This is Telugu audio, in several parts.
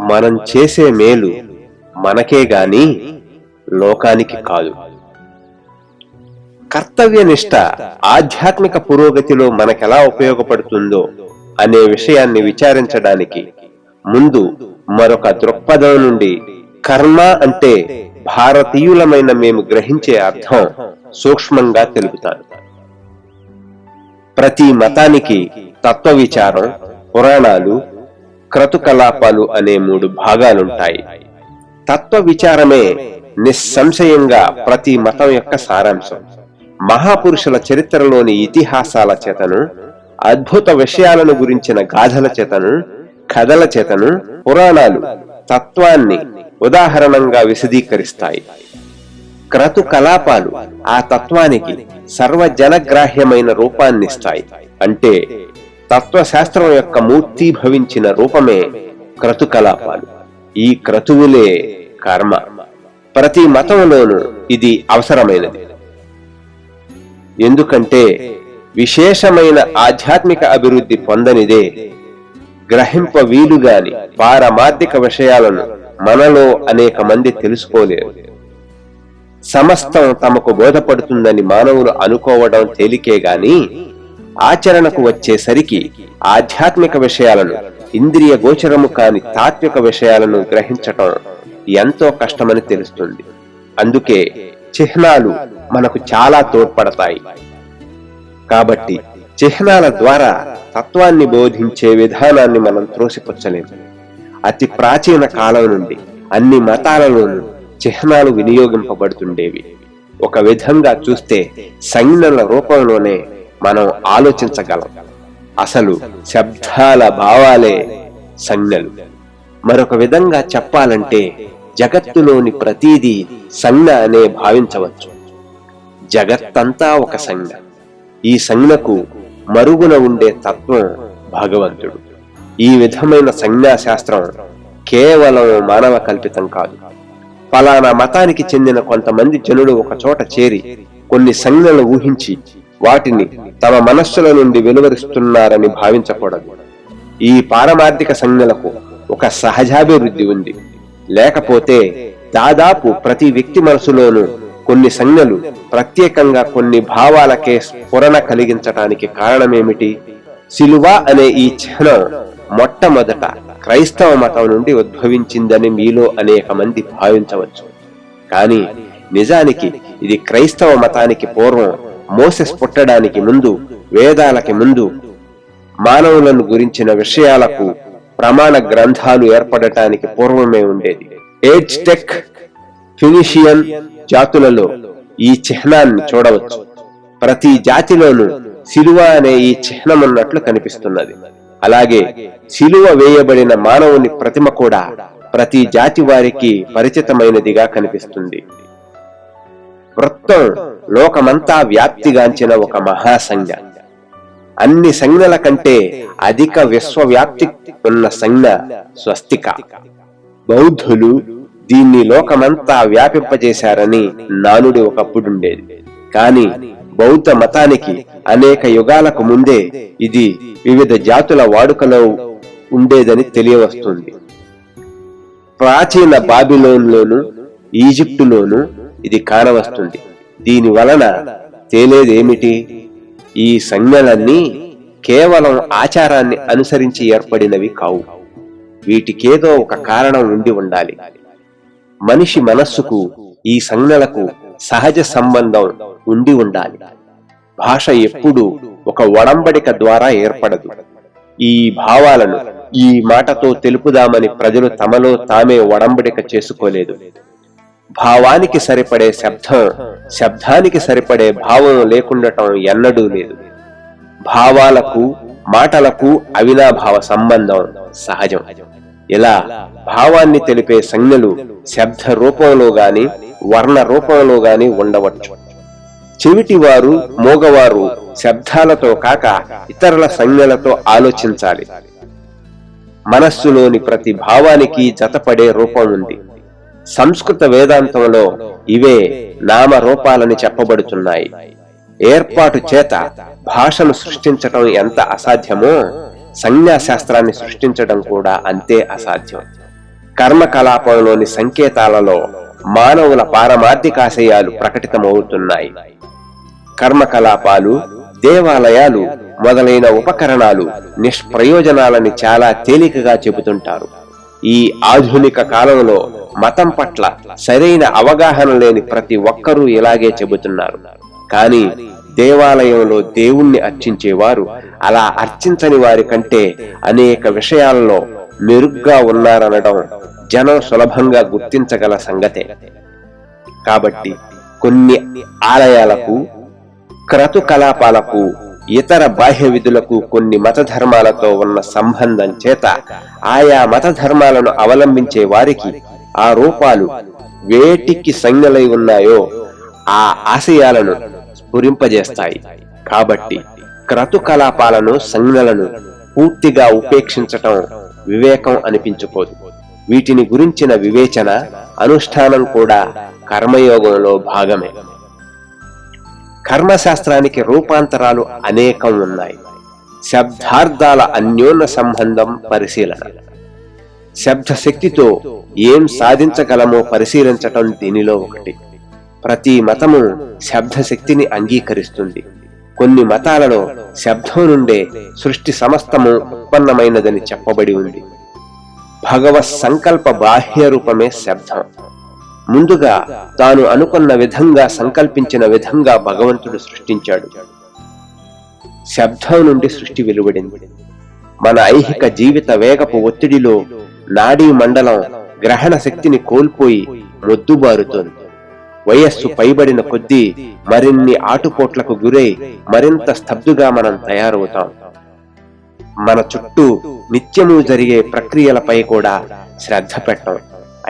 మనం చేసే మేలు మనకే గాని లోకానికి కాదు. కర్తవ్య నిష్ట ఆధ్యాత్మిక పురోగతిలో మనకెలా ఉపయోగపడుతుందో అనే విషయాన్ని విచారించడానికి ముందు మరొక దృక్పథం నుండి కర్మ అంటే భారతీయులమైన మేము గ్రహించే అర్థం సూక్ష్మంగా తెలుపుతాను. ప్రతి మతానికి తత్వ విచారం పురాణాలు క్రతుకలాపాలు అనే మూడు భాగాలుంటాయి. తత్వ విచారమే నిస్సంశయంగా ప్రతి మతం యొక్క సారాంశం. మహాపురుషుల చరిత్రలోని ఇతిహాసాల చేతను అద్భుత విషయాలను గురించిన గాథల చేతను కథల చేతను పురాణాలు తత్వాన్ని ఉదాహరణంగా విశదీకరిస్తాయి. క్రతు కలాపాలు ఆ తత్వానికి సర్వజనగ్రాహ్యమైన రూపాన్నిస్తాయి. అంటే తత్వశాస్త్రం యొక్క మూర్తి భవించిన రూపమే క్రతుకలాపాలు. ఈ క్రతువులే కర్మ. ప్రతి మతంలోనూ ఇది అవసరమైనది. ఎందుకంటే విశేషమైన ఆధ్యాత్మిక అభివృద్ధి పొందనిదే గ్రహింప వీలుగాని పారమార్థిక విషయాలను మనలో అనేక మంది తెలుసుకోలేరు. సమస్తం తమకు బోధపడుతుందని మానవులు అనుకోవడం తేలికే గాని ఆచరణకు వచ్చేసరికి ఆధ్యాత్మిక విషయాలను ఇంద్రియ గోచరము కాని తాత్విక విషయాలను గ్రహించటం ఎంతో కష్టమని తెలుస్తుంది. అందుకే చిహ్నాలు మనకు చాలా తోడ్పడతాయి. కాబట్టి చిహ్నాల ద్వారా తత్వాన్ని బోధించే విధానాన్ని మనం త్రోసిపుచ్చలేము. అతి ప్రాచీన కాలం నుండి అన్ని మతాలలోనూ చిహ్నాలు వినియోగింపబడుతుండేవి. ఒక విధంగా చూస్తే సంజ్ఞల రూపంలోనే మనం ఆలోచించగలం. అసలు శబ్దాల భావాలే సంజ్ఞలు మరొక విధంగా చెప్పాలంటే జగత్తులోని ప్రతీది సంజ్ఞ అనే భావించవచ్చు. జగత్తంతా ఒక సంజ్ఞ ఈ సంజ్ఞకు మరుగున ఉండే తత్వం భగవంతుడు. ఈ విధమైన సంజ్ఞాశాస్త్రం కేవలం మానవ కల్పితం కాదు. ఫలానా మతానికి చెందిన కొంతమంది జనుడు ఒక చోట చేరి కొన్ని సంజ్ఞలు ఊహించి వాటిని తమ మనస్సుల నుండి వెలువరిస్తున్నారని భావించకూడదు. ఈ పారమార్థిక సంజ్ఞలకు ఒక సహజాభివృద్ధి ఉంది. లేకపోతే దాదాపు ప్రతి వ్యక్తి మనసులోనూ కొన్ని సంజ్ఞలు ప్రత్యేకంగా కొన్ని భావాలకే స్ఫురణ కలిగించటానికి కారణమేమిటి? సిలువ అనే ఈ చిహ్నం మొట్టమొదట క్రైస్తవ మతం నుండి ఉద్భవించిందని మీలో అనేక మంది భావించవచ్చు. కానీ నిజానికి ఇది క్రైస్తవ మతానికి పూర్వం మోసెస్ పుట్టడానికి ముందు వేదాలకి ముందు మానవులను గురించిన విషయాలకు ప్రమాణ గ్రంథాలు ఏర్పడటానికి పూర్వమే ఉండేది. ఏజ్ టెక్ ఫినిషియన్ జాతులలో ఈ చిహ్నాన్ని చూడవచ్చు. ప్రతి జాతిలోనూ సిలువ అనే ఈ చిహ్నం ఉన్నట్లు కనిపిస్తున్నది. అలాగే సిలువ వేయబడిన మానవుని ప్రతిమ కూడా ప్రతి జాతి వారికి పరిచితమైనదిగా కనిపిస్తుంది. వృత్తం లోకమంతా వ్యాప్తిగాంచిన ఒక మహాసంజ్ఞ. అన్ని సంజ్ఞల కంటే అధిక విశ్వవ్యాప్తి ఉన్న సంజ్ఞ స్వస్తిక. బౌద్ధులు దీన్ని లోకమంతా వ్యాపింపజేశారని నానుడి ఒకప్పుడుండేది. కాని బౌద్ధ మతానికి అనేక యుగాలకు ముందే ఇది వివిధ జాతుల వాడుకలో ఉండేదని తెలియవస్తుంది. ప్రాచీన బాబిలోన్లోను ఈజిప్టులోను ఇది కానవస్తుంది. దీని వలన తేలేదేమిటి? ఈ సంజ్ఞలన్నీ కేవలం ఆచారాన్ని అనుసరించి ఏర్పడినవి కావు. వీటికేదో ఒక కారణం ఉండి ఉండాలి. మనిషి మనస్సుకు ఈ సంజ్ఞలకు సహజ సంబంధం ఉండి ఉండాలి. భాష ఎప్పుడూ ఒక ఒడంబడిక ద్వారా ఏర్పడదు. ఈ భావాలను ఈ మాటతో తెలుపుదామని ప్రజలు తమలో తామే ఒడంబడిక చేసుకోలేదు. భావానికి సరిపడే శబ్దం శబ్దానికి సరిపడే భావం లేకుండటం ఎన్నడూ లేదు. భావాలకు మాటలకు అవినాభావ సంబంధం సహజం. ఇలా భావాన్ని తెలిపే సంజ్ఞలు శబ్ద రూపంలో గాని వర్ణ రూపంలో గాని ఉండవచ్చు. చెవిటివారు మోగవారు శబ్దాలతో కాక ఇతరుల సంజ్ఞలతో ఆలోచించాలి. మనస్సులోని ప్రతి భావానికి జతపడే రూపం ఉంది. సంస్కృత వేదాంతంలో ఇవే నామ రూపాలని చెప్పబడుతున్నాయి ఏర్పాటు చేత భాషను సృష్టించటం ఎంత అసాధ్యమో సంజ్ఞాశాస్త్రాన్ని సృష్టించడం కూడా అంతే అసాధ్యం. కర్మకలాపంలోని సంకేతాలలో మానవుల పారమార్థికాశయాలు ప్రకటితమవుతున్నాయి. కర్మకలాపాలు దేవాలయాలు మొదలైన ఉపకరణాలు నిష్ప్రయోజనాలని చాలా తేలికగా చెబుతుంటారు. ఈ ఆధునిక కాలంలో మతం పట్ల సరైన అవగాహన లేని ప్రతి ఒక్కరూ ఇలాగే చెబుతున్నారు. కానీ దేవాలయంలో దేవుణ్ణి అర్చించేవారు అలా అర్చించని వారి కంటే అనేక విషయాలలో మెరుగ్గా ఉన్నారనడం జనం సులభంగా గుర్తించగల సంగతే. కాబట్టి కొన్ని ఆలయాలకు క్రతుకలాపాలకు ఇతర బాహ్య విధులకు కొన్ని మత ధర్మాలతో ఉన్న సంబంధం చేత ఆయా మత ధర్మాలను అవలంబించే వారికి ఆ రూపాలు వేటికి సంజ్ఞలై ఉన్నాయో ఆ ఆశయాలను స్ఫురింపజేస్తాయి. కాబట్టి క్రతుకలాపాలను సంజ్ఞలను పూర్తిగా ఉపేక్షించటం వివేకం అనిపించుకోదు వీటిని గురించిన వివేచన అనుష్ఠానం కూడా కర్మయోగంలో భాగమే. కర్మశాస్త్రానికి రూపాంతరాలు అనేకం ఉన్నాయి. శబ్దార్థాల అన్యోన్య సంబంధం పరిశీలన. శబ్ద శక్తితో ఏం సాధించగలమో పరిశీలించటం దీనిలో ఒకటి. ప్రతి మతము శబ్ద శక్తిని అంగీకరిస్తుంది. కొన్ని మతాలలో శబ్దం నుండే సృష్టి సమస్తము ఉత్పన్నమైనదని చెప్పబడి ఉంది. భగవత్ సంకల్ప బాహ్య రూపమే శబ్దం. ముందుగా తాను అనుకున్న విధంగా సంకల్పించిన విధంగా భగవంతుడు సృష్టించాడు. శబ్దం నుండి సృష్టి వెలువడింది. మన ఐహిక జీవిత వేగపు ఒత్తిడిలో నాడీ మండలం గ్రహణ శక్తిని కోల్పోయి మొద్దుబారుతోంది. వయస్సు పైబడిన కొద్దీ మరిన్ని ఆటుపోట్లకు గురై మరింత స్తబ్దుగా మనం తయారవుతాం. మన చుట్టూ నిత్యము జరిగే ప్రక్రియలపై కూడా శ్రద్ధ పెట్టం.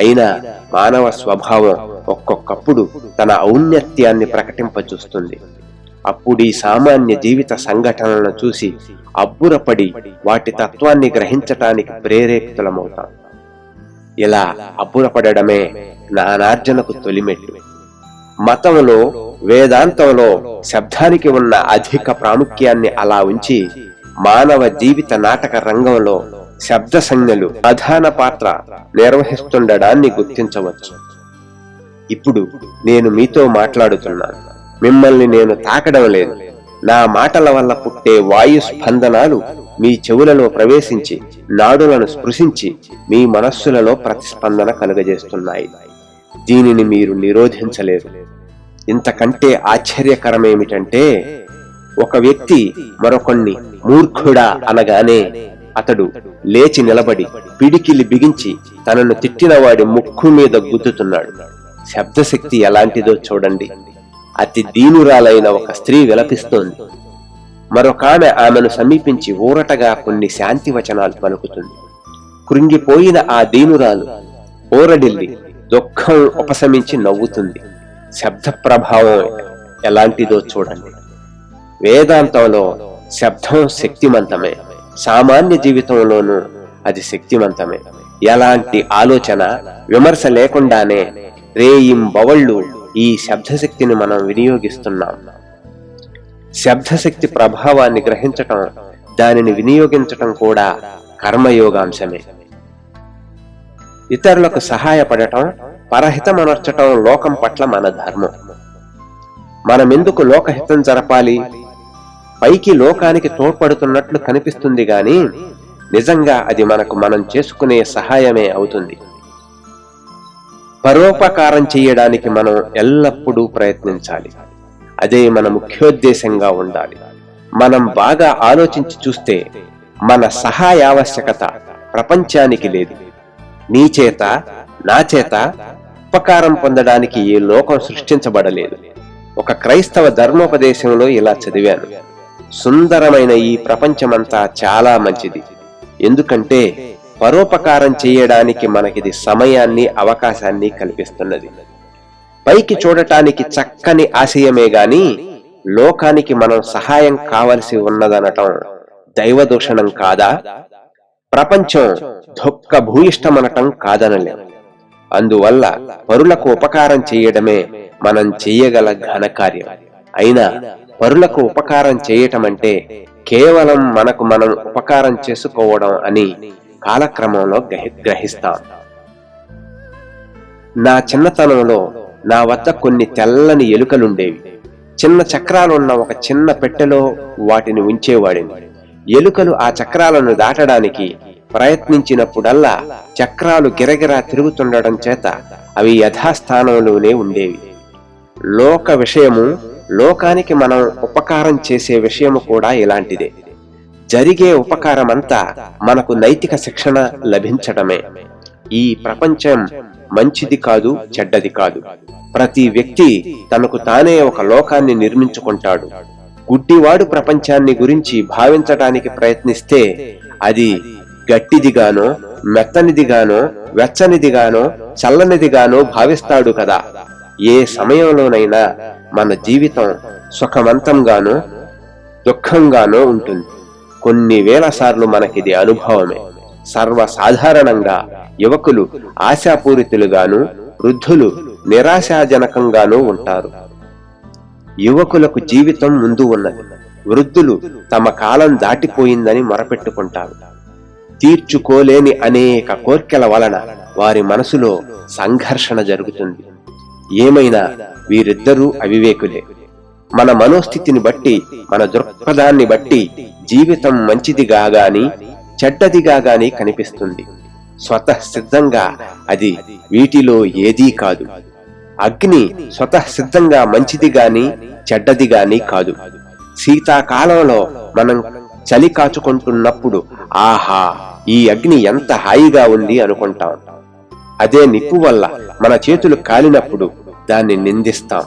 అయినా మానవ స్వభావం ఒక్కొక్కప్పుడు తన ఔన్నత్యాన్ని ప్రకటింపచూస్తుంది అప్పుడు ఈ సామాన్య జీవిత సంఘటనలను చూసి అబ్బురపడి వాటి తత్వాన్ని గ్రహించటానికి ప్రేరేపితులమవుతాం. ఇలా అబ్బురపడమే నానార్జనకు తొలిమెట్టు. మతంలో వేదాంతంలో శబ్దానికి ఉన్న అధిక ప్రాముఖ్యాన్ని అలా ఉంచి మానవ జీవిత నాటక రంగంలో శబ్ద సంజ్ఞలు ప్రధాన పాత్ర నిర్వహిస్తుండడాన్ని గుర్తించవచ్చు. ఇప్పుడు నేను మీతో మాట్లాడుతున్నాను. మిమ్మల్ని నేను తాకడం లేదు. నా మాటల వల్ల పుట్టే వాయు స్పందనాలు మీ చెవులలో ప్రవేశించి నాడులను స్పృశించి మీ మనస్సులలో ప్రతిస్పందన కలుగజేస్తున్నాయి. దీనిని మీరు నిరోధించలేరు. ఇంతకంటే ఆశ్చర్యకరమేమిటంటే ఒక వ్యక్తి మరొకణ్ణి మూర్ఖుడా అనగానే అతడు లేచి నిలబడి పిడికిలి బిగించి తనను తిట్టిన వాడి ముక్కు మీద గుద్దుతున్నాడు. శబ్దశక్తి ఎలాంటిదో చూడండి. అతి దీనురాలైన ఒక స్త్రీ విలపిస్తోంది. మరొకామె ఆమెను సమీపించి ఊరటగా కొన్ని శాంతి వచనాలు పలుకుతుంది. కృంగిపోయిన ఆ దీనురాలు ఊరడిల్లి దుఃఖం ఉపశమించి నవ్వుతుంది. శబ్ద ప్రభావం ఎలాంటిదో చూడండి. వేదాంతంలో శబ్దం శక్తిమంతమే. సామాన్య జీవితంలోనూ అది శక్తివంతమే. ఎలాంటి ఆలోచన విమర్శ లేకుండానే రేయిం బవళ్ళు ఈ శబ్దశక్తిని మనం వినియోగిస్తున్నాం. శబ్దశక్తి ప్రభావాన్ని గ్రహించటం దానిని వినియోగించటం కూడా కర్మయోగాంశమే. ఇతరులకు సహాయపడటం పరహితమనర్చటం లోకం పట్ల మన ధర్మం. మనమెందుకు లోకహితం జరపాలి? పైకి లోకానికి తోడ్పడుతున్నట్లు కనిపిస్తుంది గాని నిజంగా అది మనకు మనం చేసుకునే సహాయమే అవుతుంది. పరోపకారం చేయడానికి మనం ఎల్లప్పుడూ ప్రయత్నించాలి. అదే మన ముఖ్యోద్దేశంగా ఉండాలి. మనం బాగా ఆలోచించి చూస్తే మన సహాయావశ్యకత ప్రపంచానికి లేదు. నీ చేత నా చేత ఉపకారం పొందడానికి ఈ లోకం సృష్టించబడలేదు. ఒక క్రైస్తవ ధర్మోపదేశంలో ఇలా చదివాను. సుందరమైన ఈ ప్రపంచమంతా చాలా మంచిది. ఎందుకంటే పరోపకారం చేయడానికి మనకిది సమయాన్ని అవకాశాన్ని కల్పిస్తున్నది. పైకి చూడటానికి చక్కని ఆశయమే గాని లోకానికి మనం సహాయం కావలసి ఉన్నదనటం దైవదూషణం కాదా? ప్రపంచం దుఃఖ భూయిష్టమనటం కాదనలేం. అందువల్ల పరులకు ఉపకారం చేయడమే మనం చెయ్యగల ఘనకార్యం. అయినా పరులకు ఉపకారం చేయటం అంటే కేవలం మనకు మనం ఉపకారం చేసుకోవడం అని కాలక్రమంలో గ్రహి- గ్రహిస్తాం. నా చిన్నతనంలో నా వద్ద కొన్ని తెల్లని ఎలుకలుండేవి. చిన్న చక్రాలున్న ఒక చిన్న పెట్టెలో వాటిని ఉంచేవాడిని. ఎలుకలు ఆ చక్రాలను దాటడానికి ప్రయత్నించినప్పుడల్లా చక్రాలు గిరగిరా తిరుగుతుండడం చేత అవి యథాస్థానంలోనే ఉండేవి. లోక విషయము లోకానికి మనం ఉపకారం చేసే విషయము కూడా ఇలాంటిదే. జరిగే ఉపకారమంతా మనకు నైతిక శిక్షణ లభించడమే ఈ ప్రపంచం మంచిది కాదు చెడ్డది కాదు. ప్రతి వ్యక్తి తనకు తానే ఒక లోకాన్ని నిర్మించుకుంటాడు. గుడ్డివాడు ప్రపంచాన్ని గురించి భావించడానికి ప్రయత్నిస్తే అది గట్టిదిగానో మెత్తనిదిగానో వెచ్చనిదిగానో చల్లనిదిగానో భావిస్తాడు కదా. ఏ సమయంలోనైనా మన జీవితం సుఖవంతంగానో దుఃఖంగానో ఉంటుంది. కొన్ని వేల సార్లు మనకిది అనుభవమే. సర్వసాధారణంగా యువకులు ఆశాపూరితులుగాను వృద్ధులు నిరాశాజనకంగానూ ఉంటారు. యువకులకు జీవితం ముందు ఉన్నది. వృద్ధులు తమ కాలం దాటిపోయిందని మొరపెట్టుకుంటారు. తీర్చుకోలేని అనేక కోర్కెల వలన వారి మనసులో సంఘర్షణ జరుగుతుంది. ఏమైనా వీరిద్దరూ అవివేకులే. మన మనోస్థితిని బట్టి మన దృక్పథాన్ని బట్టి జీవితం మంచిదిగా గాని చెడ్డదిగా గాని కనిపిస్తుంది. స్వతసిద్ధంగా అది వీటిలో ఏదీ కాదు. అగ్ని స్వతసిద్ధంగా మంచిది గాని చెడ్డది గాని కాదు. శీతాకాలంలో మనం చలి కాచుకుంటున్నప్పుడు ఆహా ఈ అగ్ని ఎంత హాయిగా ఉంది అనుకుంటాం. అదే నిప్పు వల్ల మన చేతులు కాలినప్పుడు దాన్ని నిందిస్తాం.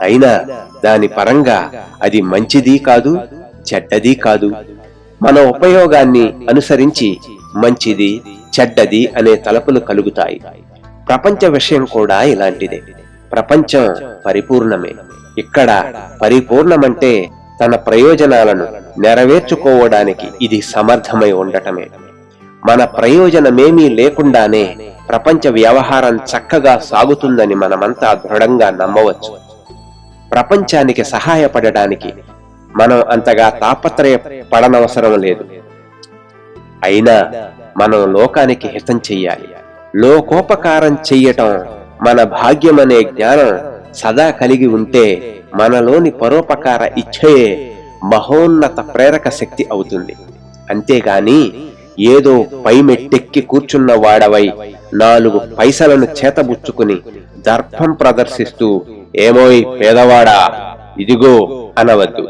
అయినా దాని పరంగా అది మంచిది కాదు చెడ్డది కాదు. మన ఉపయోగాన్ని అనుసరించి మంచిది చెడ్డది అనే తలపులు కలుగుతాయి. ప్రపంచ విషయం కూడా ఇలాంటిదే. ప్రపంచం పరిపూర్ణమే. ఇక్కడ పరిపూర్ణమంటే తన ప్రయోజనాలను నెరవేర్చుకోవడానికి ఇది సమర్థమై ఉండటమే. మన ప్రయోజనమేమీ లేకుండానే ప్రపంచ వ్యవహారం చక్కగా సాగుతుందని మనమంతా దృఢంగా నమ్మవచ్చు. ప్రపంచానికి సహాయపడడానికి మనం అంతగా తాపత్రయ పడనవసరం లేదు. అయినా మనం లోకానికి హితం చెయ్యాలి. లోకోపకారం చెయ్యటం మన భాగ్యమనే జ్ఞానం సదా కలిగి ఉంటే మనలోని పరోపకార ఇచ్ఛయే మహోన్నత ప్రేరక శక్తి అవుతుంది. అంతేగాని ఏదో పై మెట్టెక్కి కూర్చున్న వాడవై నాలుగు పైసలను చేతబుచ్చుకుని దర్భం ప్రదర్శిస్తూ ఏమోయ్ పేదవాడా ఇదిగో అనవద్దు.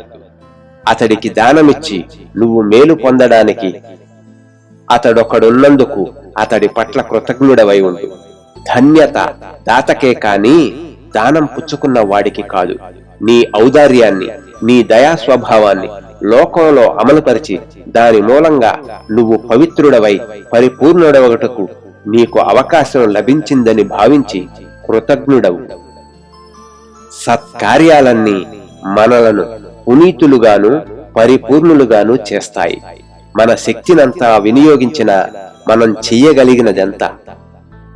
అతడికి దానమిచ్చి నువ్వు మేలు పొందడానికి అతడొకడున్నందుకు అతడి పట్ల కృతజ్ఞుడవై ఉండు. ధన్యత దాతకే కాని దానం పుచ్చుకున్న వాడికి కాదు. నీ ఔదార్యాన్ని నీ దయా స్వభావాన్ని లోకంలో అమలుపరిచి దాని మూలంగా నువ్వు పవిత్రుడవై పరిపూర్ణుడవగటకు నీకు అవకాశం లభించిందని భావించి కృతజ్ఞుడవు. సత్కార్యాలన్నీ మనలను పునీతులుగాను పరిపూర్ణులుగాను చేస్తాయి. మన శక్తినంతా వినియోగించిన మనం చెయ్యగలిగినదంతా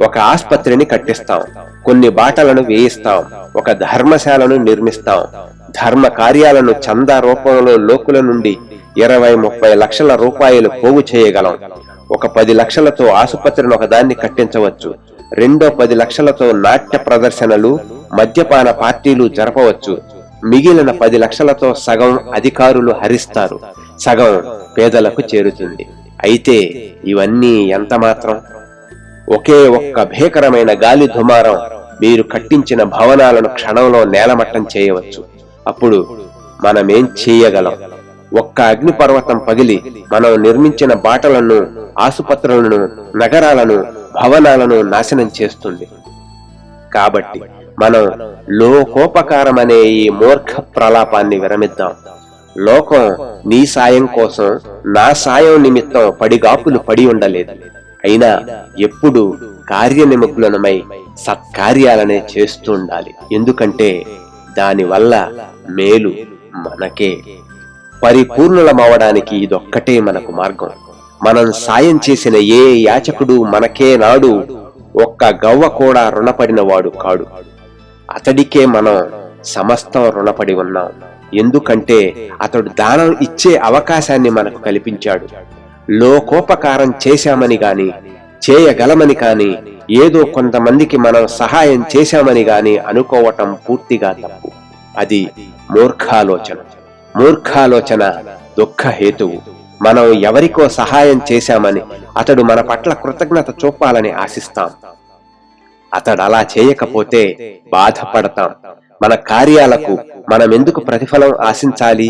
ఒక ఆస్పత్రిని కట్టిస్తాం. కొన్ని బాటలను వేయిస్తాం. ఒక ధర్మశాలను నిర్మిస్తాం. ధర్మ కార్యాలను చందా రూపంలో లోకుల నుండి ఇరవై ముప్పై లక్షల రూపాయలు పోగు చేయగలం. ఒక పది లక్షలతో ఆసుపత్రిలో ఒకదాన్ని కట్టించవచ్చు. రెండో పది లక్షలతో నాట్య ప్రదర్శనలు మద్యపాన పార్టీలు జరపవచ్చు. మిగిలిన పది లక్షలతో సగం అధికారులు హరిస్తారు. సగం పేదలకు చేరుతుంది. అయితే ఇవన్నీ ఎంత మాత్రం? ఒకే ఒక్క భీకరమైన గాలి దుమారం మీరు కట్టించిన భవనాలను క్షణంలో నేలమట్టం చేయవచ్చు. అప్పుడు మనమేం చేయగలం? ఒక్క అగ్నిపర్వతం పగిలి మనం నిర్మించిన బాటలను ఆసుపత్రులను నగరాలను భవనాలను నాశనం చేస్తుంది. కాబట్టి మనం లోకోపకారం అనే ఈ మూర్ఖ ప్రలాపాన్ని విరమిద్దాం. లోకం నీ సాయం కోసం నా సాయం నిమిత్తం పడిగాపులు పడి ఉండలేదు. అయినా ఎప్పుడు కార్యనిమగ్నమై సత్కార్యాలనే చేస్తూ ఉండాలి. ఎందుకంటే దానివల్ల మేలు మనకే. పరిపూర్ణులమవడానికి ఇదొక్కటే మనకు మార్గం. మనం సాయం చేసిన ఏ యాచకుడు మనకే నాడు ఒక్క గవ్వ కూడా రుణపడిన వాడు కాడు. అతడికే మనం సమస్తం రుణపడి ఉన్నాం. ఎందుకంటే అతడు దానం ఇచ్చే అవకాశాన్ని మనకు కల్పించాడు. లోకోపకారం చేశామని గాని చేయగలమని కాని ఏదో కొంతమందికి మనం సహాయం చేశామని గాని అనుకోవటం పూర్తిగా తప్పు. అది మూర్ఖాలోచన. మూర్ఖాలోచన దుఃఖ హేతువు మనం ఎవరికో సహాయం చేశామని అతడు మన పట్ల కృతజ్ఞత చూపాలని ఆశిస్తాం. అతడు అలా చేయకపోతే బాధపడతాం. మన కార్యాలకు మనం ఎందుకు ప్రతిఫలం ఆశించాలి?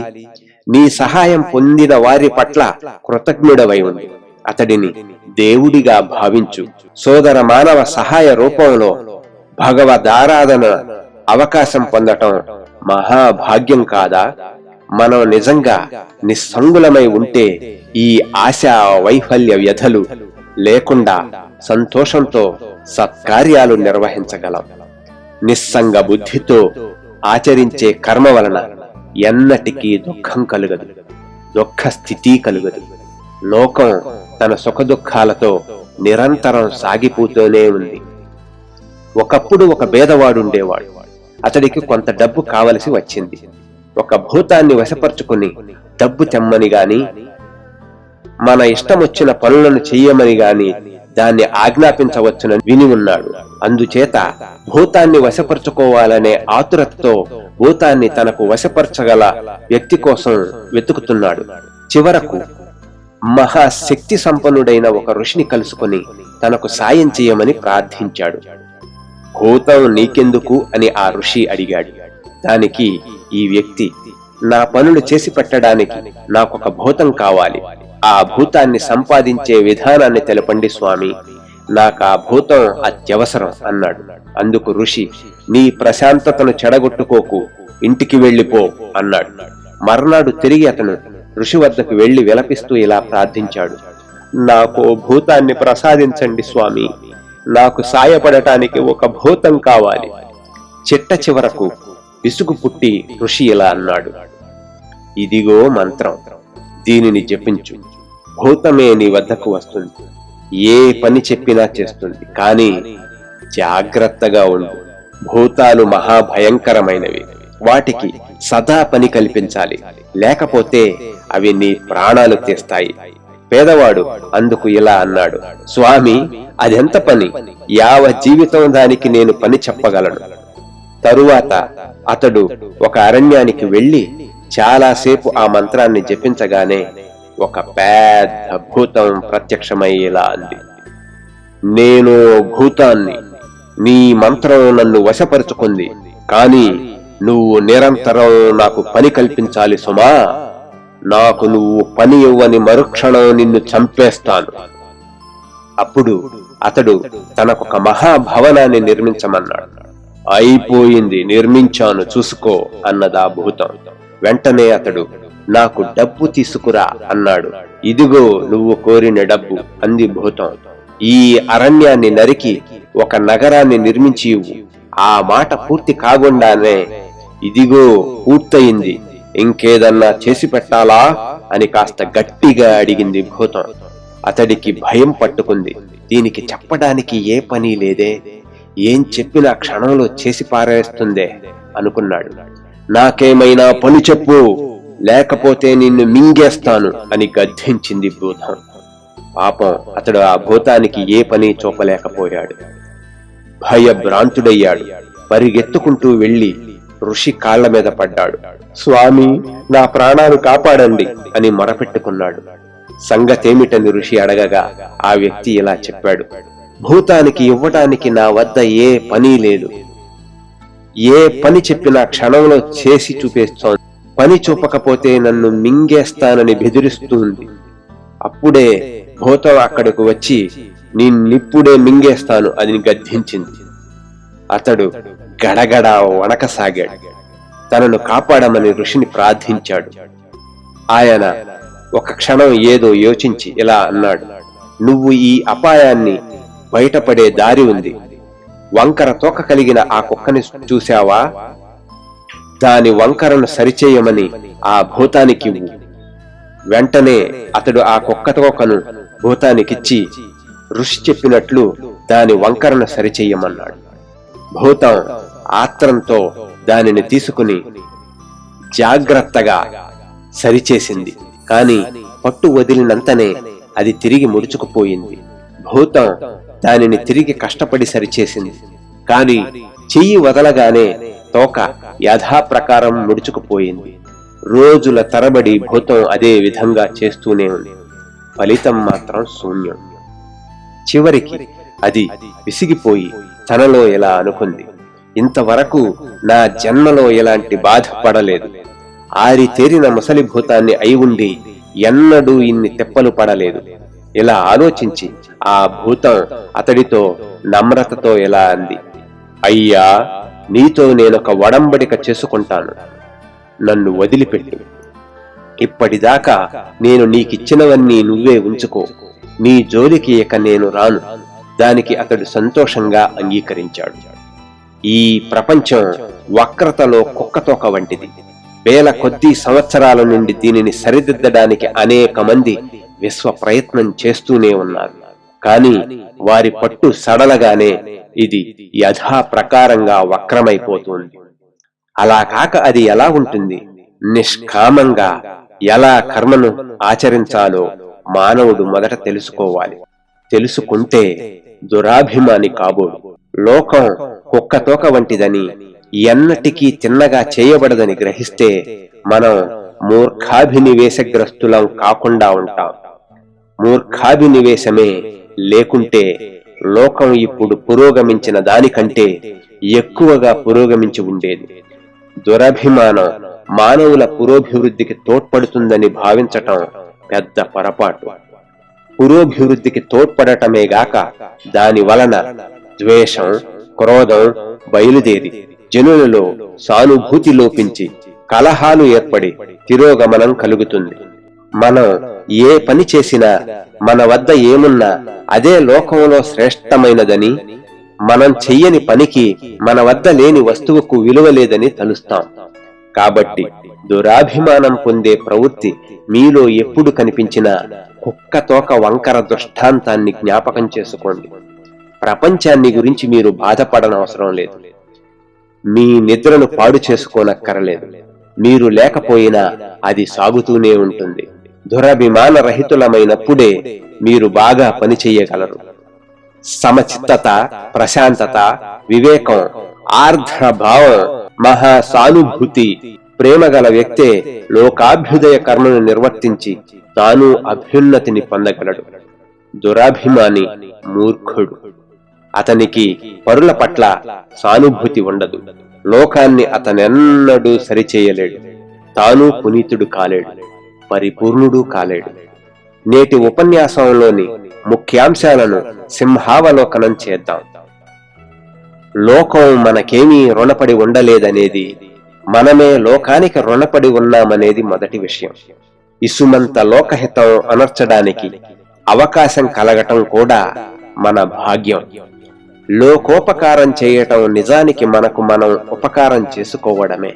నీ సహాయం పొందిన వారి పట్ల కృతజ్ఞుడవై ఉంది అతడిని దేవుడిగా భావించు. సోదర మానవ సహాయ రూపంలో భగవదారాధన అవకాశం పొందటం మహాభాగ్యం కాదా? మనం నిజంగా నిస్సంగులమై ఉంటే ఈ ఆశా వైఫల్య వ్యధలు లేకుండా సంతోషంతో సత్కార్యాలు నిర్వహించగలం. నిస్సంగ బుద్ధితో ఆచరించే కర్మ వలన ఎన్నటికీ దుఃఖం కలుగదు. దుఃఖ స్థితి కలుగదు. లోకం తన సుఖదుఖాలతో నిరంతరం సాగిపోతూనే ఉంది. ఒకప్పుడు ఒక బేదవాడుండేవాడు అతడికి కొంత డబ్బు కావలసి వచ్చింది. ఒక భూతాన్ని వశపరుచుకుని డబ్బు తెమ్మని గాని మన ఇష్టమొచ్చిన పనులను చెయ్యమని గాని దాన్ని ఆజ్ఞాపించవచ్చునని విని ఉన్నాడు. అందుచేత భూతాన్ని వశపరుచుకోవాలనే ఆతురతతో భూతాన్ని తనకు వశపరచగల వ్యక్తి కోసం వెతుకుతున్నాడు. చివరకు మహాశక్తి సంపన్నుడైన ఒక ఋషిని కలుసుకుని తనకు సాయం చేయమని ప్రార్థించాడు. భూతం నీకెందుకు అని ఆ ఋషి అడిగాడు. దానికి ఈ వ్యక్తి నా పనులు చేసి పెట్టడానికి నాకొక భూతం కావాలి. ఆ భూతాన్ని సంపాదించే విధానాన్ని తెలపండి స్వామి. నాకు ఆ భూతం అత్యవసరం అన్నాడు. అందుకు ఋషి నీ ప్రశాంతతను చెడగొట్టుకోకు ఇంటికి వెళ్ళిపో అన్నాడు. మర్నాడు తిరిగి అతను ఋషి వద్దకు వెళ్ళి విలపిస్తూ ఇలా ప్రార్థించాడు. నాకు భూతాన్ని ప్రసాదించండి స్వామి. నాకు సాయపడటానికి ఒక భూతం కావాలి. చిట్ట చివరకు విసుగు పుట్టి ఋషి ఇలా అన్నాడు. ఇదిగో మంత్రం. దీనిని జపించు. భూతమే నీ వద్దకు వస్తుంది. ఏ పని చెప్పినా చేస్తుంది. కానీ జాగ్రత్తగా ఉండు. భూతాలు మహాభయంకరమైనవి. వాటికి సదా పని కల్పించాలి. లేకపోతే అవి నీ ప్రాణాలు తీస్తాయి. పేదవాడు అందుకు ఇలా అన్నాడు. స్వామి అదెంత పని? యావ జీవితం దానికి నేను పని చెప్పగలను. తరువాత అతడు ఒక అరణ్యానికి వెళ్ళి చాలాసేపు ఆ మంత్రాన్ని జపించగానే ఒక పెద్ద భూతం ప్రత్యక్షమయ్యేలా అంది. నేను భూతాన్ని నీ మంత్రం నన్ను వశపరుచుకుంది కాని నువ్వు నిరంతరం నాకు పని కల్పించాలి సుమా. నాకు నువ్వు పని ఇవ్వని మరుక్షణం నిన్ను చంపేస్తాను. అప్పుడు అతడు తనకొక మహాభవనాన్ని నిర్మించమన్నాడు. అయిపోయింది నిర్మించాను చూసుకో అన్నదా భూతం. వెంటనే అతడు నాకు డబ్బు తీసుకురా అన్నాడు. ఇదిగో నువ్వు కోరిన డబ్బు అంది భూతం. ఈ అరణ్యాన్ని నరికి ఒక నగరాన్ని నిర్మించి ఆ మాట పూర్తి కాకుండానే ఇదిగో పూర్తయింది. ఇంకేదన్నా చేసి పెట్టాలా? అని కాస్త గట్టిగా అడిగింది భూతం. అతడికి భయం పట్టుకుంది. దీనికి చెప్పడానికి ఏ పని లేదే? ఏం చెప్పిన క్షణంలో చేసి పారేస్తుందే అనుకున్నాడు. నాకేమైనా పని చెప్పు లేకపోతే నిన్ను మింగేస్తాను అని గద్దించింది భూతం. పాపం అతడు ఆ భూతానికి ఏ పని చూపలేకపోయాడు. భయభ్రాంతుడయ్యాడు. పరిగెత్తుకుంటూ వెళ్ళి ఋషి కాళ్ళ మీద పడ్డాడు. స్వామి నా ప్రాణాలు కాపాడండి అని మొరపెట్టుకున్నాడు. సంగతేమిటని ఋషి అడగగా ఆ వ్యక్తి ఇలా చెప్పాడు. భూతానికి ఇవ్వటానికి నా వద్ద ఏ పని లేదు. ఏ పని చెప్పినా క్షణంలో చేసి చూపేస్తోంది పని చూపకపోతే నన్ను మింగేస్తానని బెదిరిస్తుంది. అప్పుడే భూతం అక్కడకు వచ్చి నిన్నిప్పుడే మింగేస్తాను అని గద్దించింది. అతడు గడగడ వణకసాగాడు తనను కాపాడమని ఋషిని ప్రార్థించాడు. ఆయన ఒక క్షణం ఏదో యోచించి ఇలా అన్నాడు నువ్వు ఈ అపాయాన్ని బయటపడే దారి ఉంది. వంకర తోక కలిగిన ఆ కుక్కని చూశావా? దాని వంకరను సరిచేయమని ఆ భూతానికి వెంటనే అతడు ఆ కుక్క తోకను భూతానికిచ్చి ఋషి చెప్పినట్లు దాని వంకరను సరిచెయ్యమన్నాడు భూతం ఆత్రంతో దానిని తీసుకుని జాగ్రత్తగా సరిచేసింది. కాని పట్టు వదిలినంతనే అది తిరిగి ముడుచుకుపోయింది. భూతం దానిని తిరిగి కష్టపడి సరిచేసింది. కాని చెయ్యి వదలగానే తోక యథాప్రకారం ముడుచుకుపోయింది. రోజుల తరబడి భూతం అదే విధంగా చేస్తూనే ఉంది. ఫలితం మాత్రం శూన్యం. చివరికి అది విసిగిపోయి తనలో ఎలా అనుకుంది? ఇంతవరకు నా జన్మలో ఎలాంటి బాధ పడలేదు. ఆరి తేరిన ముసలి భూతాన్ని అయి ఉండి ఎన్నడూ ఇన్ని తెప్పలు పడలేదు. ఇలా ఆలోచించి ఆ భూతం అతడితో నమ్రతతో ఎలా అంది? అయ్యా నీతో నేనొక వడంబడిక చేసుకుంటాను. నన్ను వదిలిపెట్టు. ఇప్పటిదాకా నేను నీకిచ్చినవన్నీ నువ్వే ఉంచుకో. నీ జోలికి ఇక నేను రాను. దానికి అతడు సంతోషంగా అంగీకరించాడు. ఈ ప్రపంచం వక్రతలో కుక్కతోక వంటిది. వేల కొద్ది సంవత్సరాల నుండి దీనిని సరిదిద్దడానికి అనేక మంది విశ్వ ప్రయత్నం చేస్తూనే ఉన్నారు. కానీ వారి పట్టు సడలగానే ఇది యథాప్రకారంగా వక్రమైపోతుంది. అలా కాక అది ఎలా ఉంటుంది? నిష్కామంగా ఎలా కర్మను ఆచరించాలో మానవుడు మొదట తెలుసుకోవాలి. తెలుసుకుంటే దురాభిమాని కాబోడు. లోకం కుక్కతోక వంటిదని ఎన్నటికీ తిన్నగా చేయబడదని గ్రహిస్తే మనం మూర్ఖాభినివేశగ్రస్తులం కాకుండా ఉంటాం. మూర్ఖాభినివేశమే లేకుంటే లోకం ఇప్పుడు పురోగమించిన దానికంటే ఎక్కువగా పురోగమించి ఉండేది. దురభిమానం మానవుల పురోభివృద్ధికి తోడ్పడుతుందని భావించటం పెద్ద పొరపాటు. పురోభివృద్ధికి తోడ్పడటమే గాక దాని వలన ద్వేషం క్రోధం బయలుదేరి జనులలో సానుభూతి లోపించి కలహాలు ఏర్పడి తిరోగమనం కలుగుతుంది. మనం ఏ పని చేసినా మన వద్ద ఏమున్నా అదే లోకంలో శ్రేష్టమైనదని మనం చెయ్యని పనికి మన వద్ద లేని వస్తువుకు విలువ లేదని తలుస్తాం. కాబట్టి దురాభిమానం పొందే ప్రవృత్తి మీలో ఎప్పుడు కనిపించినా కుక్కతోక వంకర దృష్టాంతాన్ని జ్ఞాపకం చేసుకోండి. ప్రపంచాన్ని గురించి మీరు బాధపడనవసరం లేదు. మీ నిద్రను పాడు చేసుకోనక్కరలేదు. మీరు లేకపోయినా అది సాగుతూనే ఉంటుంది. దురభిమాన రహితులమైనప్పుడే మీరు బాగా పని సమచిత్తత ప్రశాంతత వివేకం ఆర్ద్ర భావం మహా సానుభూతి ప్రేమగల వ్యక్తే లోకాభ్యుదయ కర్మను నిర్వర్తించి తాను అభ్యున్నతిని పొందగలడు. దురాభిమాని మూర్ఖుడు. అతనికి పరుల పట్ల సానుభూతి ఉండదు. లోకాన్ని అతనెన్నడూ సరిచేయలేడు. తాను పునీతుడు కాలేడు. పరిపూర్ణుడు కాలేడు. నేటి ఉపన్యాసంలోని ముఖ్యాంశాలను సింహావలోకనం చేద్దాం. లోకం మనకేమీ రుణపడి ఉండలేదనేది మనమే లోకానికి రుణపడి ఉన్నామనేది మొదటి విషయం. ఇసుమంత లోకహితం అనర్చడానికి అవకాశం కలగటం కూడా మన భాగ్యం. లోకోపకారం చేయటం నిజానికి మనకు మనం ఉపకారం చేసుకోవడమే.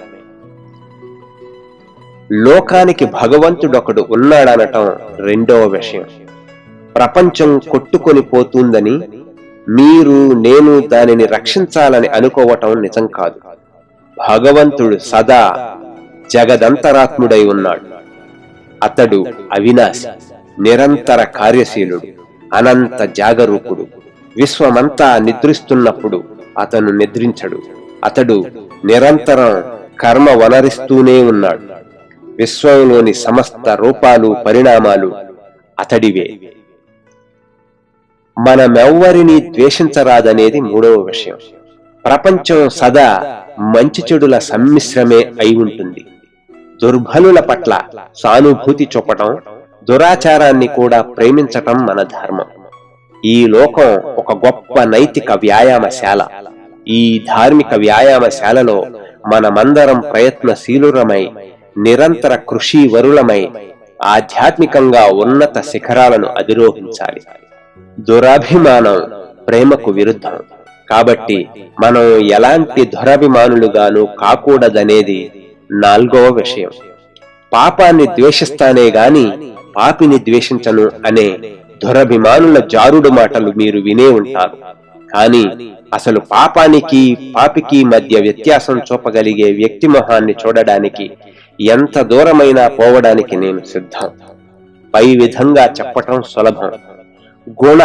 లోకానికి భగవంతుడొకడు ఉన్నాడనటం రెండవ విషయం. ప్రపంచం కొట్టుకొని పోతుందని మీరు నేను దానిని రక్షించాలని అనుకోవటం నిజం కాదు. భగవంతుడు సదా జగదంతరాత్ముడై ఉన్నాడు. అతడు అవినాశి నిరంతర కార్యశీలుడు అనంత జాగరూకుడు విశ్వమంతా నిద్రిస్తున్నప్పుడు అతను నిద్రించడు. అతడు నిరంతరం కర్మ వనరిస్తూనే ఉన్నాడు. విశ్వంలోని సమస్త రూపాలు పరిణామాలు అతడివే. మనమెవ్వరినీ ద్వేషించరాదనేది మూడవ విషయం. ప్రపంచం సదా మంచి చెడుల సమ్మిశ్రమే అయి ఉంటుంది. దుర్బలుల పట్ల సానుభూతి చూపటం దురాచారాన్ని కూడా ప్రేమించటం మన ధర్మం. ఈ లోకం ఒక గొప్ప నైతిక వ్యాయామశాల. ఈ ధార్మిక వ్యాయామశాలలో మనమందరం ప్రయత్నశీలురమై నిరంతర కృషి వరులమై ఆధ్యాత్మికంగా ఉన్నత శిఖరాలను అధిరోహించాలి. దురాభిమానం ప్రేమకు విరుద్ధం. కాబట్టి మనం ఎలాంటి దురభిమానులుగాను కాకూడదనేది నాల్గవ విషయం. పాపాన్ని ద్వేషిస్తానే గాని పాపిని ద్వేషించను అనే దురభిమానుల జారుడు మాటలు మీరు వినే ఉంటారు. కానీ అసలు పాపానికి పాపికి మధ్య వ్యత్యాసం చూపగలిగే వ్యక్తి మొహాన్ని చూడడానికి ఎంత దూరమైనా పోవడానికి నేను సిద్ధం. పై విధంగా చెప్పటం సులభం. గుణ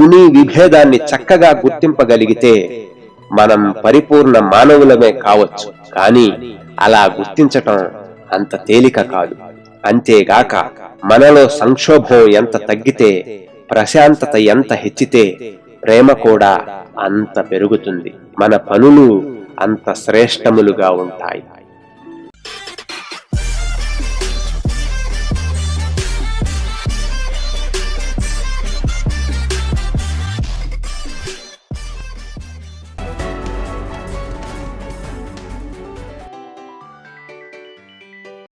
గుణి విభేదాన్ని చక్కగా గుర్తింపగలిగితే మనం పరిపూర్ణ మానవులమే కావచ్చు. కానీ అలా గుర్తించటం అంత తేలిక కాదు. అంతేగాక మనలో సంక్షోభం ఎంత తగ్గితే ప్రశాంతత ఎంత హెచ్చితే ప్రేమ కూడా అంత పెరుగుతుంది. మన పనులు అంత శ్రేష్టములుగా ఉంటాయి.